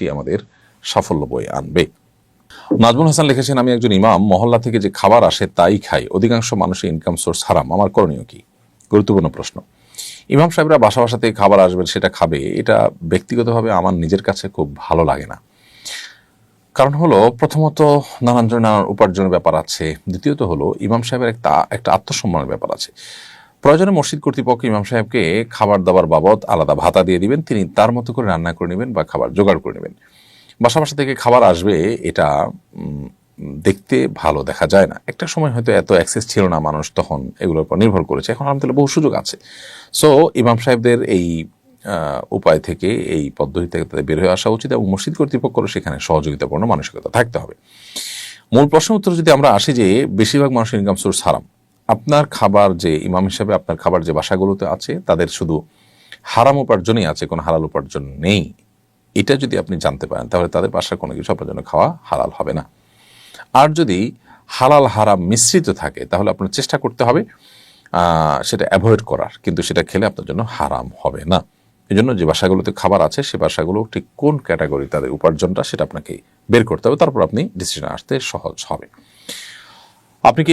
বেশি আমাদের সাফল্য বয়ে আনবে। নাজমুল হাসান লিখেছেন, আমি একজন ইমাম, মহল্লা থেকে যে খাবার আসে তাই খাই। অধিকাংশ মানুষের ইনকাম সোর্স হারাম। আমার করণীয় কি? গুরুত্বপূর্ণ প্রশ্ন। ইমাম সাহেবরা বাসা বাসা থেকে খাবার আসবেন, সেটা খাবে। এটা ব্যক্তিগতভাবে আমার নিজের কাছে খুব ভালো লাগে না। কারণ হলো, প্রথমত নানান নানান উপার্জনের ব্যাপার আছে। দ্বিতীয়ত হলো, ইমাম সাহেবের একটা একটা আত্মসম্মানের ব্যাপার আছে। প্রয়োজনে মসজিদ কর্তৃপক্ষ ইমাম সাহেবকে খাবার দাবার বাবদ আলাদা ভাতা দিয়ে দিবেন। তিনি তার মতো করে রান্না করে নেবেন বা খাবার জোগাড় করে নেবেন। বাসা বাসা থেকে খাবার আসবে, এটা দেখতে ভালো দেখা যায় না। একটা সময় হয়তো এত অ্যাক্সেস ছিল না মানুষ, তখন এগুলোর উপর নির্ভর করেছে। এখন আলহামদুলিল্লাহ বহু সুযোগ আছে। সো ইমাম সাহেবদের এই উপায় থেকে, এই পদ্ধতি থেকে তাদের বের হয়ে আসা উচিত এবং মসজিদ কর্তৃপক্ষেরও সেখানে সহযোগিতাপূর্ণ মানসিকতা থাকতে হবে। মূল প্রশ্ন উত্তর যদি আমরা আসি যে, বেশিরভাগ মানুষের ইনকাম সোর্স হারাম। আপনার খাবার যে, ইমাম হিসাবে আপনার খাবার যে বাসাগুলোতে আছে, তাদের শুধু হারাম উপার্জনই আছে, কোনো হালাল উপার্জন নেই। এটা যদি আপনি জানতে পারেন, তাহলে তাদের বাসার কোনো কিছু আপনার জন্য খাওয়া হালাল হবে না। আর যদি হালাল হারাম মিশ্রিত থাকে, তাহলে আপনার চেষ্টা করতে হবে সেটা অ্যাভয়েড করার। কিন্তু সেটা খেলে আপনার জন্য হারাম হবে না। এই জন্য যে বাসাগুলোতে খাবার আছে, সে বাসাগুলো ঠিক কোন ক্যাটাগরি তাদের উপার্জনটা সেটা আপনাকে বের করতে হবে, তারপর আপনি ডিসিশন আসতে সহজ হবে। আপনি কি